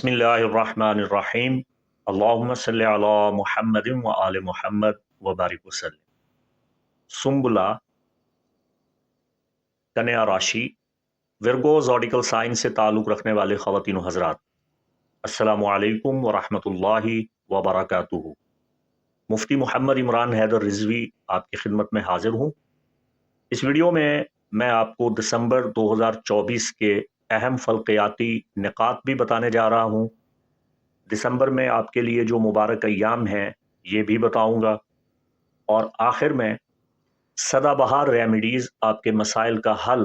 بسم اللہ الرحمن الرحیم اللہم صلی علی محمد و آل محمد وبارک وسلم سنبلا کنیا راشی ورگو زوڈیکل سائنس سے تعلق رکھنے والے خواتین و حضرات السلام علیکم ورحمۃ اللہ وبرکاتہ مفتی محمد عمران حیدر رضوی آپ کی خدمت میں حاضر ہوں اس ویڈیو میں میں آپ کو دسمبر دو ہزار چوبیس کے اہم فلقیاتی نکات بھی بتانے جا رہا ہوں۔ دسمبر میں آپ کے لیے جو مبارک ایام ہیں، یہ بھی بتاؤں گا۔ اور آخر میں سدا بہار ریمیڈیز آپ کے مسائل کا حل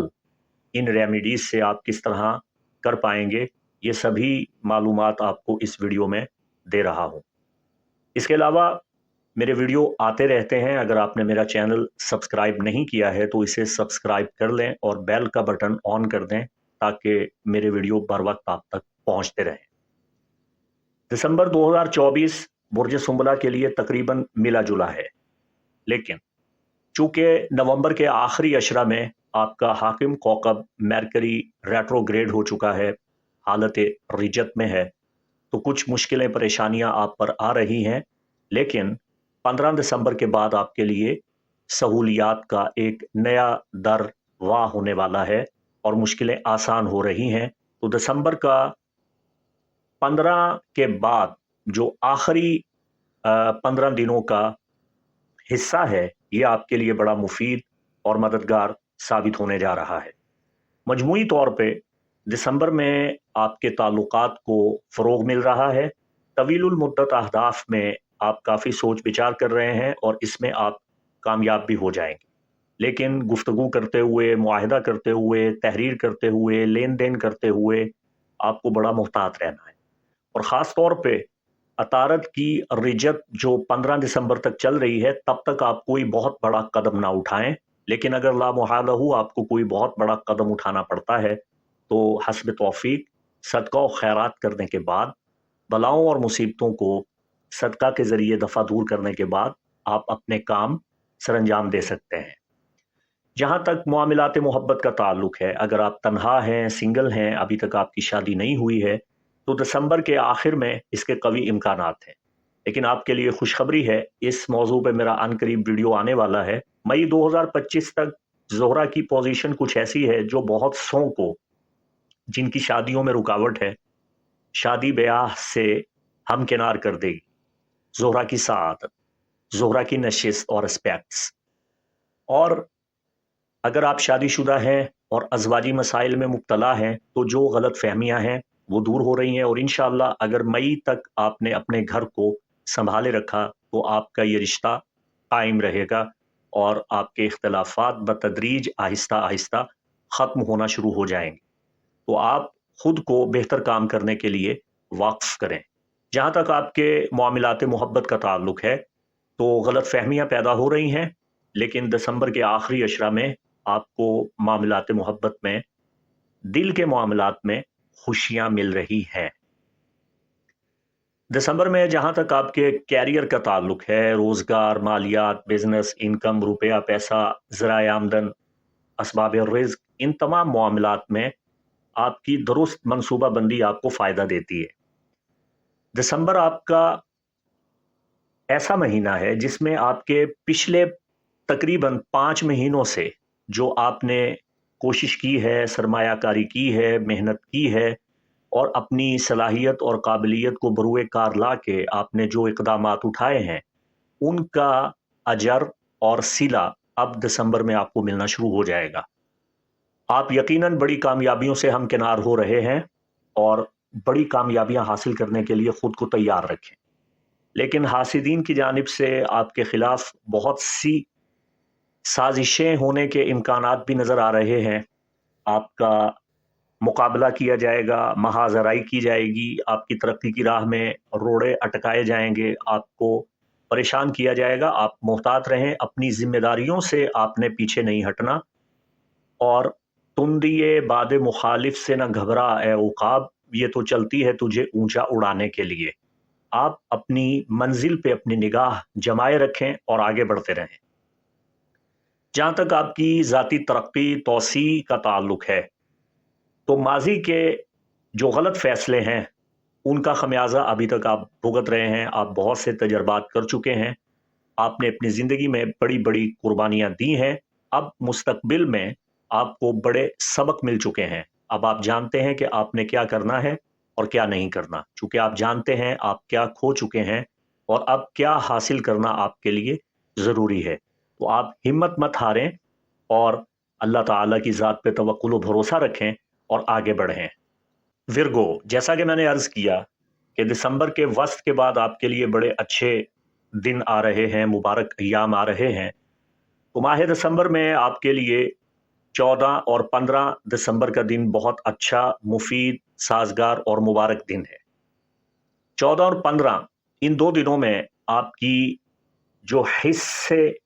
ان ریمیڈیز سے آپ کس طرح کر پائیں گے، یہ سبھی معلومات آپ کو اس ویڈیو میں دے رہا ہوں۔ اس کے علاوہ میرے ویڈیو آتے رہتے ہیں۔ اگر آپ نے میرا چینل سبسکرائب نہیں کیا ہے تو اسے سبسکرائب کر لیں اور بیل کا بٹن آن کر دیں۔ تاکہ میرے ویڈیو بر وقت آپ تک پہنچتے رہیں۔ دسمبر دو ہزار چوبیس برج سنبلا کے لیے تقریباً ملا جلا ہے۔ لیکن چونکہ نومبر کے آخری اشرہ میں آپ کا حاکم کوکب میرکری ریٹرو گریڈ ہو چکا ہے، حالت رجت میں ہے، تو کچھ مشکلیں، پریشانیاں آپ پر آ رہی ہیں۔ لیکن پندرہ دسمبر کے بعد آپ کے لیے سہولیات کا ایک نیا در واہ ہونے والا ہے۔ اور مشکلیں آسان ہو رہی ہیں، تو دسمبر کا پندرہ کے بعد جو آخری پندرہ دنوں کا حصہ ہے، یہ آپ کے لیے بڑا مفید اور مددگار ثابت ہونے جا رہا ہے۔ مجموعی طور پہ دسمبر میں آپ کے تعلقات کو فروغ مل رہا ہے۔ طویل المدت اہداف میں آپ کافی سوچ بچار کر رہے ہیں اور اس میں آپ کامیاب بھی ہو جائیں گے۔ لیکن گفتگو کرتے ہوئے، معاہدہ کرتے ہوئے، تحریر کرتے ہوئے، لین دین کرتے ہوئے آپ کو بڑا محتاط رہنا ہے۔ اور خاص طور پہ اطارت کی رجت جو پندرہ دسمبر تک چل رہی ہے، تب تک آپ کوئی بہت بڑا قدم نہ اٹھائیں۔ لیکن اگر لامحالہ ہو، آپ کو کوئی بہت بڑا قدم اٹھانا پڑتا ہے، تو حسب توفیق صدقہ و خیرات کرنے کے بعد، بلاؤں اور مصیبتوں کو صدقہ کے ذریعے دفع دور کرنے کے بعد آپ اپنے کام سر انجام دے سکتے ہیں۔ جہاں تک معاملات محبت کا تعلق ہے، اگر آپ تنہا ہیں، سنگل ہیں، ابھی تک آپ کی شادی نہیں ہوئی ہے، تو دسمبر کے آخر میں اس کے قوی امکانات ہیں۔ لیکن آپ کے لیے خوشخبری ہے، اس موضوع پہ میرا ان قریب ویڈیو آنے والا ہے۔ مئی دو ہزار پچیس تک زہرہ کی پوزیشن کچھ ایسی ہے جو بہت سو کو، جن کی شادیوں میں رکاوٹ ہے، شادی بیاہ سے ہم کنار کر دے گی۔ زہرہ کی سعادت زہرہ کی نشست اور اسپیکٹس اور اگر آپ شادی شدہ ہیں اور ازواجی مسائل میں مبتلا ہیں تو جو غلط فہمیاں ہیں وہ دور ہو رہی ہیں اور انشاءاللہ اگر مئی تک آپ نے اپنے گھر کو سنبھالے رکھا تو آپ کا یہ رشتہ قائم رہے گا اور آپ کے اختلافات بتدریج آہستہ آہستہ ختم ہونا شروع ہو جائیں گے۔ تو آپ خود کو بہتر کام کرنے کے لیے واقف کریں۔ جہاں تک آپ کے معاملات محبت کا تعلق ہے تو غلط فہمیاں پیدا ہو رہی ہیں، لیکن دسمبر کے آخری اشرہ میں آپ کو معاملات محبت میں، دل کے معاملات میں خوشیاں مل رہی ہیں۔ دسمبر میں جہاں تک آپ کے کیریئر کا تعلق ہے، روزگار، مالیات، بزنس، انکم، روپیہ، پیسہ، ذرائع آمدن، اسباب رزق، ان تمام معاملات میں آپ کی درست منصوبہ بندی آپ کو فائدہ دیتی ہے۔ دسمبر آپ کا ایسا مہینہ ہے جس میں آپ کے پچھلے تقریباً پانچ مہینوں سے جو آپ نے کوشش کی ہے، سرمایہ کاری کی ہے، محنت کی ہے اور اپنی صلاحیت اور قابلیت کو بروئے کار لا کے آپ نے جو اقدامات اٹھائے ہیں، ان کا اجر اور سلا اب دسمبر میں آپ کو ملنا شروع ہو جائے گا۔ آپ یقیناً بڑی کامیابیوں سے ہم کنار ہو رہے ہیں اور بڑی کامیابیاں حاصل کرنے کے لیے خود کو تیار رکھیں۔ لیکن حاسدین کی جانب سے آپ کے خلاف بہت سی سازشیں ہونے کے امکانات بھی نظر آ رہے ہیں۔ آپ کا مقابلہ کیا جائے گا، مہاجرائی کی جائے گی، آپ کی ترقی کی راہ میں روڑے اٹکائے جائیں گے، آپ کو پریشان کیا جائے گا۔ آپ محتاط رہیں، اپنی ذمہ داریوں سے آپ نے پیچھے نہیں ہٹنا۔ اور تندیے باد مخالف سے نہ گھبرا، اے اوقاب یہ تو چلتی ہے تجھے اونچا اڑانے کے لیے۔ آپ اپنی منزل پہ اپنی نگاہ جمائے رکھیں اور آگے بڑھتے رہیں۔ جہاں تک آپ کی ذاتی ترقی، توسیع کا تعلق ہے، تو ماضی کے جو غلط فیصلے ہیں، ان کا خمیازہ ابھی تک آپ بھگت رہے ہیں، آپ بہت سے تجربات کر چکے ہیں۔ آپ نے اپنی زندگی میں بڑی بڑی قربانیاں دی ہیں۔ اب مستقبل میں آپ کو بڑے سبق مل چکے ہیں۔ اب آپ جانتے ہیں کہ آپ نے کیا کرنا ہے اور کیا نہیں کرنا۔ چونکہ آپ جانتے ہیں آپ کیا کھو چکے ہیں اور اب کیا حاصل کرنا آپ کے لیے ضروری ہے۔ تو آپ ہمت مت ہاریں اور اللہ تعالیٰ کی ذات پہ توقل و بھروسہ رکھیں اور آگے بڑھیں۔ ورگو جیسا کہ میں نے عرض کیا کہ دسمبر کے وسط کے بعد آپ کے لیے بڑے اچھے دن آ رہے ہیں، مبارک ایام آ رہے ہیں۔ تو ماہ دسمبر میں آپ کے لیے چودہ اور پندرہ دسمبر کا دن بہت اچھا مفید، سازگار اور مبارک دن ہے۔ چودہ اور پندرہ، ان دو دنوں میں آپ کی جو حصے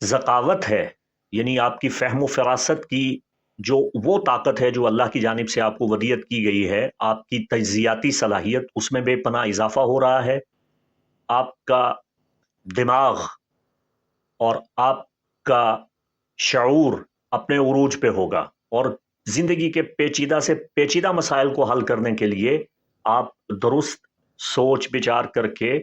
ذکاوت ہے یعنی آپ کی فہم و فراست کی جو وہ طاقت ہے جو اللہ کی جانب سے آپ کو ودیت کی گئی ہے، آپ کی تجزیاتی صلاحیت اس میں بے پناہ اضافہ ہو رہا ہے، آپ کا دماغ اور آپ کا شعور اپنے عروج پہ ہوگا اور زندگی کے پیچیدہ سے پیچیدہ مسائل کو حل کرنے کے لیے آپ درست سوچ بچار کر کے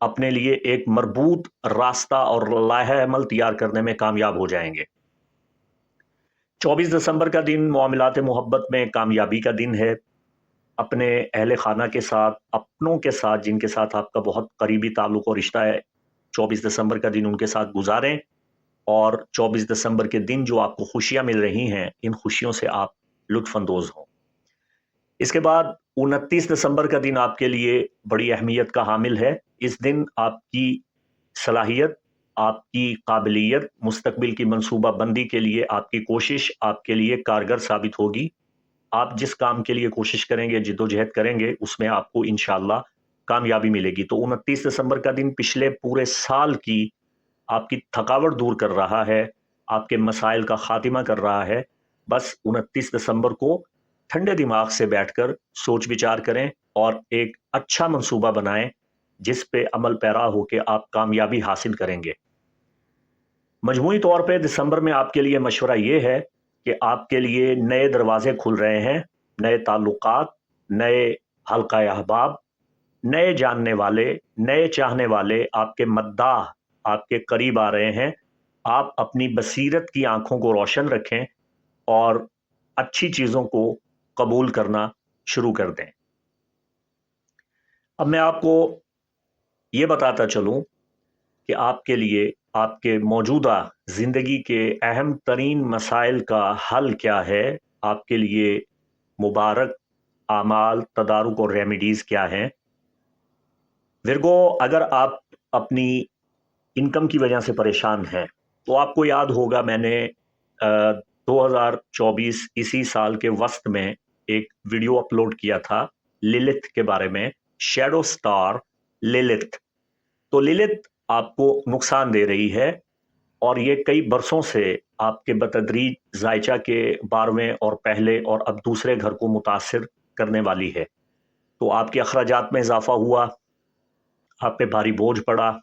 اپنے لیے ایک مربوط راستہ اور لاہ عمل تیار کرنے میں کامیاب ہو جائیں گے۔ چوبیس دسمبر کا دن معاملات محبت میں کامیابی کا دن ہے۔ اپنے اہل خانہ کے ساتھ، اپنوں کے ساتھ، جن کے ساتھ آپ کا بہت قریبی تعلق اور رشتہ ہے، چوبیس دسمبر کا دن ان کے ساتھ گزاریں۔ اور چوبیس دسمبر کے دن جو آپ کو خوشیاں مل رہی ہیں، ان خوشیوں سے آپ لطف اندوز ہوں۔ اس کے بعد انتیس دسمبر کا دن آپ کے لیے بڑی اہمیت کا حامل ہے۔ اس دن آپ کی صلاحیت، آپ کی قابلیت، مستقبل کی منصوبہ بندی کے لیے آپ کی کوشش، آپ کے لیے کارگر ثابت ہوگی۔ آپ جس کام کے لیے کوشش کریں گے، جد و جہد کریں گے، اس میں آپ کو انشاءاللہ کامیابی ملے گی۔ تو انتیس دسمبر کا دن پچھلے پورے سال کی آپ کی تھکاوٹ دور کر رہا ہے، آپ کے مسائل کا خاتمہ کر رہا ہے۔ بس انتیس دسمبر کو ٹھنڈے دماغ سے بیٹھ کر سوچ بچار کریں اور ایک اچھا منصوبہ بنائیں جس پہ عمل پیرا ہو کے آپ کامیابی حاصل کریں گے۔ مجموعی طور پہ دسمبر میں آپ کے لیے مشورہ یہ ہے کہ آپ کے لیے نئے دروازے کھل رہے ہیں، نئے تعلقات، نئے حلقہ احباب، نئے جاننے والے، نئے چاہنے والے آپ کے مداح آپ کے قریب آ رہے ہیں۔ آپ اپنی بصیرت کی آنکھوں کو روشن رکھیں اور اچھی چیزوں کو قبول کرنا شروع کر دیں۔ اب میں آپ کو یہ بتاتا چلوں کہ آپ کے لیے، آپ کے موجودہ زندگی کے اہم ترین مسائل کا حل کیا ہے، آپ کے لیے مبارک اعمال، تدارک اور ریمیڈیز کیا ہیں۔ ورگو اگر آپ اپنی انکم کی وجہ سے پریشان ہیں، تو آپ کو یاد ہوگا میں نے دو ہزار چوبیس اسی سال کے وسط میں ایک ویڈیو اپلوڈ کیا تھا للت کے بارے میں، شیڈو سٹار للت تو للت آپ کو نقصان دے رہی ہے اور یہ کئی برسوں سے آپ کے بتدریج ذائچہ کے بارہویں اور پہلے اور اب دوسرے گھر کو متاثر کرنے والی ہے۔ تو آپ کے اخراجات میں اضافہ ہوا، آپ پہ بھاری بوجھ پڑا۔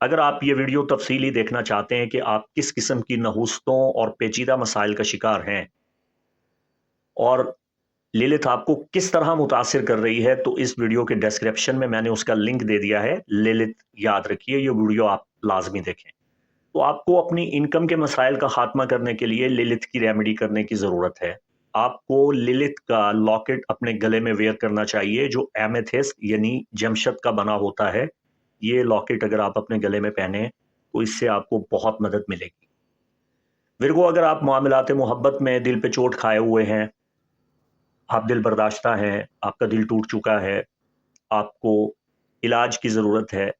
اگر آپ یہ ویڈیو تفصیلی دیکھنا چاہتے ہیں کہ آپ کس قسم کی نحوستوں اور پیچیدہ مسائل کا شکار ہیں اور للت آپ کو کس طرح متاثر کر رہی ہے؟ تو اس ویڈیو کے ڈسکرپشن میں میں نے اس کا لنک دے دیا ہے۔ للت یاد رکھیے، یہ ویڈیو آپ لازمی دیکھیں۔ تو آپ کو اپنی انکم کے مسائل کا خاتمہ کرنے کے لیے للت کی ریمیڈی کرنے کی ضرورت ہے۔ آپ کو للت کا لاکٹ اپنے گلے میں ویئر کرنا چاہیے، جو ایمیتھس یعنی جمشد کا بنا ہوتا ہے۔ یہ لاکٹ اگر آپ اپنے گلے میں پہنے تو اس سے آپ کو بہت مدد ملے گی۔ ورگو اگر آپ معاملات محبت میں دل پہ چوٹ کھائے ہوئے ہیں آپ دل برداشتہ ہیں، آپ کا دل ٹوٹ چکا ہے، آپ کو علاج کی ضرورت ہے،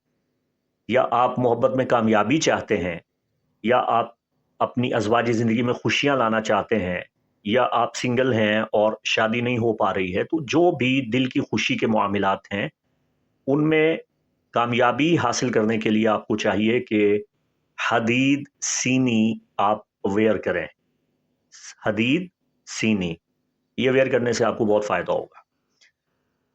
یا آپ محبت میں کامیابی چاہتے ہیں، یا آپ اپنی ازواجی زندگی میں خوشیاں لانا چاہتے ہیں، یا آپ سنگل ہیں اور شادی نہیں ہو پا رہی ہے، تو جو بھی دل کی خوشی کے معاملات ہیں، ان میں کامیابی حاصل کرنے کے لیے آپ کو چاہیے کہ حدید سینی آپ ویئر کریں۔ حدید سینی۔ یہ ویئر کرنے سے آپ کو بہت فائدہ ہوگا۔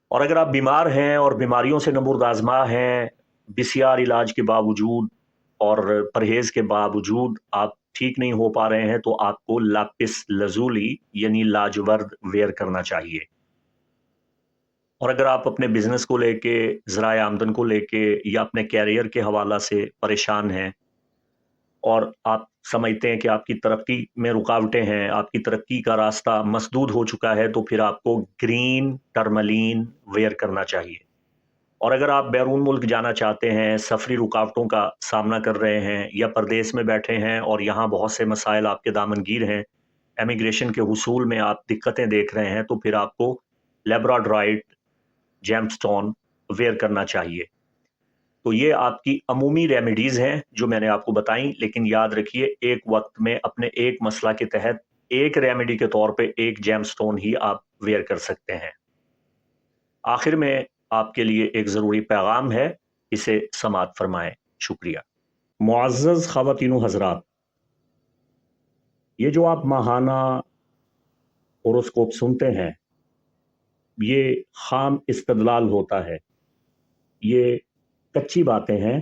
اور اگر آپ بیمار ہیں اور بیماریوں سے نمبر دازما ہیں بسیار علاج کے باوجود اور پرہیز کے باوجود آپ ٹھیک نہیں ہو پا رہے ہیں، تو آپ کو لاپس لزولی یعنی لاجورد ویئر کرنا چاہیے۔ اور اگر آپ اپنے بزنس کو لے کے، ذرائع آمدن کو لے کے یا اپنے کیریئر کے حوالہ سے پریشان ہیں اور آپ سمجھتے ہیں کہ آپ کی ترقی میں رکاوٹیں ہیں، آپ کی ترقی کا راستہ مسدود ہو چکا ہے، تو پھر آپ کو گرین ٹرملین ویئر کرنا چاہیے۔ اور اگر آپ بیرون ملک جانا چاہتے ہیں، سفری رکاوٹوں کا سامنا کر رہے ہیں یا پردیس میں بیٹھے ہیں اور یہاں بہت سے مسائل آپ کے دامن گیر ہیں، امیگریشن کے حصول میں آپ دقتیں دیکھ رہے ہیں، تو پھر آپ کو لیبراڈرائٹ جیم سٹون ویئر کرنا چاہیے۔ تو یہ آپ کی عمومی ریمیڈیز ہیں جو میں نے آپ کو بتائیں، لیکن یاد رکھیے، ایک وقت میں اپنے ایک مسئلہ کے تحت ایک ریمیڈی کے طور پہ ایک جیم سٹون ہی آپ ویئر کر سکتے ہیں۔ آخر میں آپ کے لیے ایک ضروری پیغام ہے، اسے سماعت فرمائیں۔ شکریہ۔ معزز خواتین و حضرات، یہ جو آپ ماہانہ ہوروسکوپ سنتے ہیں، یہ خام استدلال ہوتا ہے۔ یہ کچی باتیں ہیں۔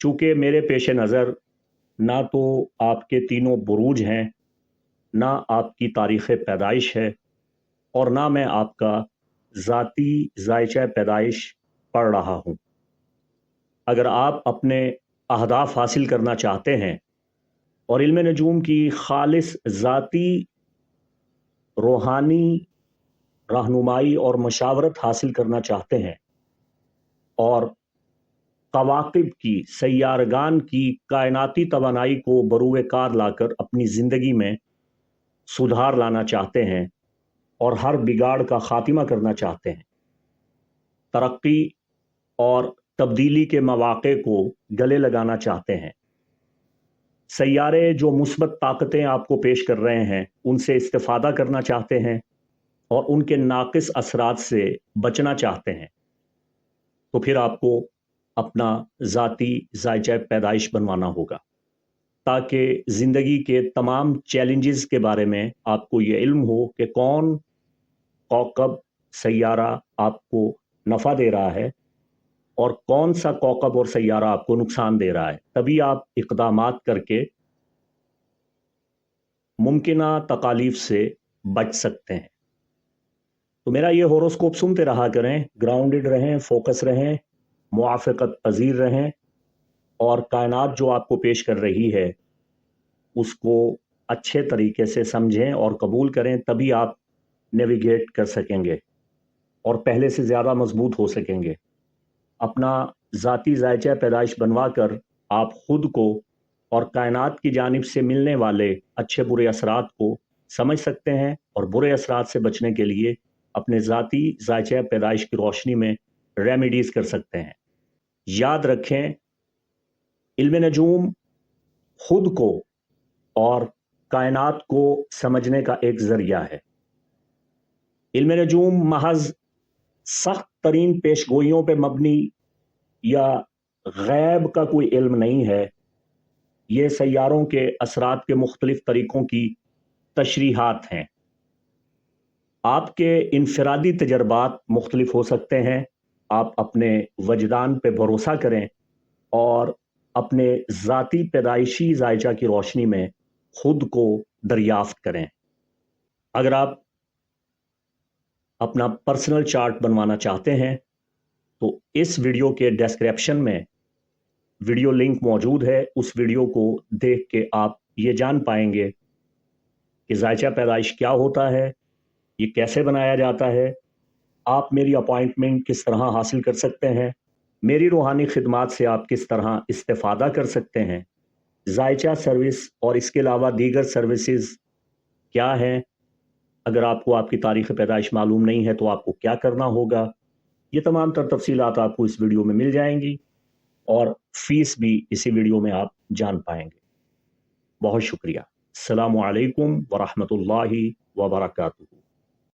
چونکہ میرے پیش نظر نہ تو آپ کے تینوں بروج ہیں، نہ آپ کی تاریخ پیدائش ہے، اور نہ میں آپ کا ذاتی ذائچہ پیدائش پڑھ رہا ہوں۔ اگر آپ اپنے اہداف حاصل کرنا چاہتے ہیں اور علم نجوم کی خالص ذاتی، روحانی رہنمائی اور مشاورت حاصل کرنا چاہتے ہیں اور قواقب کی، سیارگان کی کائناتی توانائی کو بروئے کار لا کر اپنی زندگی میں سدھار لانا چاہتے ہیں اور ہر بگاڑ کا خاتمہ کرنا چاہتے ہیں۔ ترقی اور تبدیلی کے مواقع کو گلے لگانا چاہتے ہیں۔ سیارے جو مثبت طاقتیں آپ کو پیش کر رہے ہیں، ان سے استفادہ کرنا چاہتے ہیں اور ان کے ناقص اثرات سے بچنا چاہتے ہیں۔ تو پھر آپ کو اپنا ذاتی ذائچہ پیدائش بنوانا ہوگا، تاکہ زندگی کے تمام چیلنجز کے بارے میں آپ کو یہ علم ہو کہ کون کوکب سیارہ آپ کو نفع دے رہا ہے اور کون سا کوکب اور سیارہ آپ کو نقصان دے رہا ہے۔ تبھی آپ اقدامات کر کے ممکنہ تکالیف سے بچ سکتے ہیں۔ تو میرا یہ ہوروسکوپ سنتے رہا کریں، گراؤنڈڈ رہیں، فوکس رہیں۔ موافقت پذیر رہیں اور کائنات جو آپ کو پیش کر رہی ہے، اس کو اچھے طریقے سے سمجھیں اور قبول کریں، تبھی آپ نیویگیٹ کر سکیں گے اور پہلے سے زیادہ مضبوط ہو سکیں گے۔ اپنا ذاتی ذائچہ پیدائش بنوا کر آپ خود کو اور کائنات کی جانب سے ملنے والے اچھے برے اثرات کو سمجھ سکتے ہیں اور برے اثرات سے بچنے کے لیے اپنے ذاتی ذائچہ پیدائش کی روشنی میں ریمیڈیز کر سکتے ہیں۔ یاد رکھیں، علم نجوم خود کو اور کائنات کو سمجھنے کا ایک ذریعہ ہے۔ علم نجوم محض سخت ترین پیش گوئیوں پہ مبنی یا غیب کا کوئی علم نہیں ہے، یہ سیاروں کے اثرات کے مختلف طریقوں کی تشریحات ہیں۔ آپ کے انفرادی تجربات مختلف ہو سکتے ہیں۔ آپ اپنے وجدان پہ بھروسہ کریں اور اپنے ذاتی پیدائشی ذائچہ کی روشنی میں خود کو دریافت کریں۔ اگر آپ اپنا پرسنل چارٹ بنوانا چاہتے ہیں، تو اس ویڈیو کے ڈسکرپشن میں ویڈیو لنک موجود ہے۔ اس ویڈیو کو دیکھ کے آپ یہ جان پائیں گے کہ ذائچہ پیدائش کیا ہوتا ہے، یہ کیسے بنایا جاتا ہے آپ میری اپوائنٹمنٹ کس طرح حاصل کر سکتے ہیں؟ میری روحانی خدمات سے آپ کس طرح استفادہ کر سکتے ہیں؟ ذائچہ سروس اور اس کے علاوہ دیگر سروسز کیا ہیں؟ اگر آپ کو آپ کی تاریخ پیدائش معلوم نہیں ہے تو آپ کو کیا کرنا ہوگا؟ یہ تمام تر تفصیلات آپ کو اس ویڈیو میں مل جائیں گی اور فیس بھی اسی ویڈیو میں آپ جان پائیں گے۔ بہت شکریہ۔ السلام علیکم ورحمۃ اللہ وبرکاتہ۔